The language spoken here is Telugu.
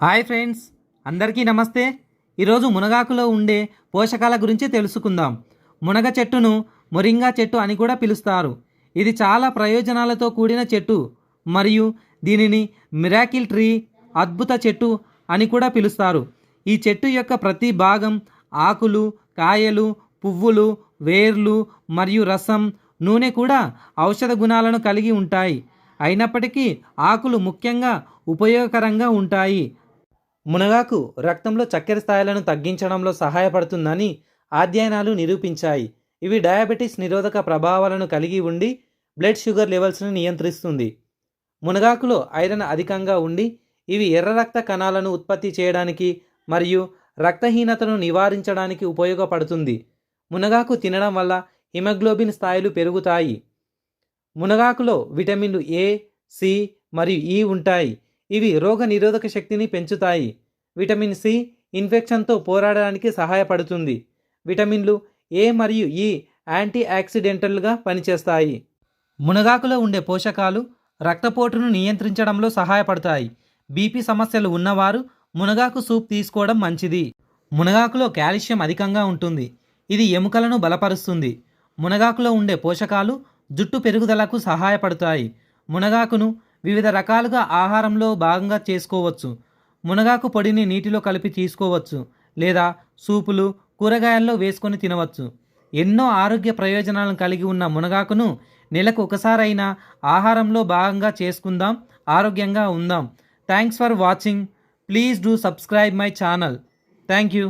హాయ్ ఫ్రెండ్స్ అందరికీ నమస్తే. ఈరోజు మునగాకులో ఉండే పోషకాల గురించి తెలుసుకుందాం. మునగ చెట్టును మొరింగా చెట్టు అని కూడా పిలుస్తారు. ఇది చాలా ప్రయోజనాలతో కూడిన చెట్టు మరియు దీనిని మిరాకిల్ ట్రీ అద్భుత చెట్టు అని కూడా పిలుస్తారు. ఈ చెట్టు యొక్క ప్రతి భాగం ఆకులు కాయలు పువ్వులు వేర్లు మరియు రసం నూనె కూడా ఔషధ గుణాలను కలిగి ఉంటాయి. అయినప్పటికీ ఆకులు ముఖ్యంగా ఉపయోగకరంగా ఉంటాయి. మునగాకు రక్తంలో చక్కెర స్థాయిలను తగ్గించడంలో సహాయపడుతుందని అధ్యయనాలు నిరూపించాయి. ఇవి డయాబెటీస్ నిరోధక ప్రభావాలను కలిగి ఉండి బ్లడ్ షుగర్ లెవెల్స్ను నియంత్రిస్తుంది. మునగాకులో ఐరన్ అధికంగా ఉండి ఇవి ఎర్ర రక్త కణాలను ఉత్పత్తి చేయడానికి మరియు రక్తహీనతను నివారించడానికి ఉపయోగపడుతుంది. మునగాకు తినడం వల్ల హిమోగ్లోబిన్ స్థాయిలు పెరుగుతాయి. మునగాకులో విటమిన్లు ఏ సి మరియు ఈ ఉంటాయి. ఇవి రోగ నిరోధక శక్తిని పెంచుతాయి. విటమిన్ సి ఇన్ఫెక్షన్తో పోరాడడానికి సహాయపడుతుంది. విటమిన్లు ఏ మరియు ఈ యాంటీ ఆక్సిడెంటల్గా పనిచేస్తాయి. మునగాకులో ఉండే పోషకాలు రక్తపోటును నియంత్రించడంలో సహాయపడతాయి. బీపీ సమస్యలు ఉన్నవారు మునగాకు సూప్ తీసుకోవడం మంచిది. మునగాకులో కాల్షియం అధికంగా ఉంటుంది. ఇది ఎముకలను బలపరుస్తుంది. మునగాకులో ఉండే పోషకాలు జుట్టు పెరుగుదలకు సహాయపడతాయి. మునగాకును వివిధ రకాలుగా ఆహారంలో భాగంగా చేసుకోవచ్చు. మునగాకు పొడిని నీటిలో కలిపి తీసుకోవచ్చు లేదా సూపులు కూరగాయల్లో వేసుకొని తినవచ్చు. ఎన్నో ఆరోగ్య ప్రయోజనాలను కలిగి ఉన్న మునగాకును నెలకు ఒకసారైనా ఆహారంలో భాగంగా చేసుకుందాం ఆరోగ్యంగా ఉందాం. Thanks for watching please do subscribe my channel thank you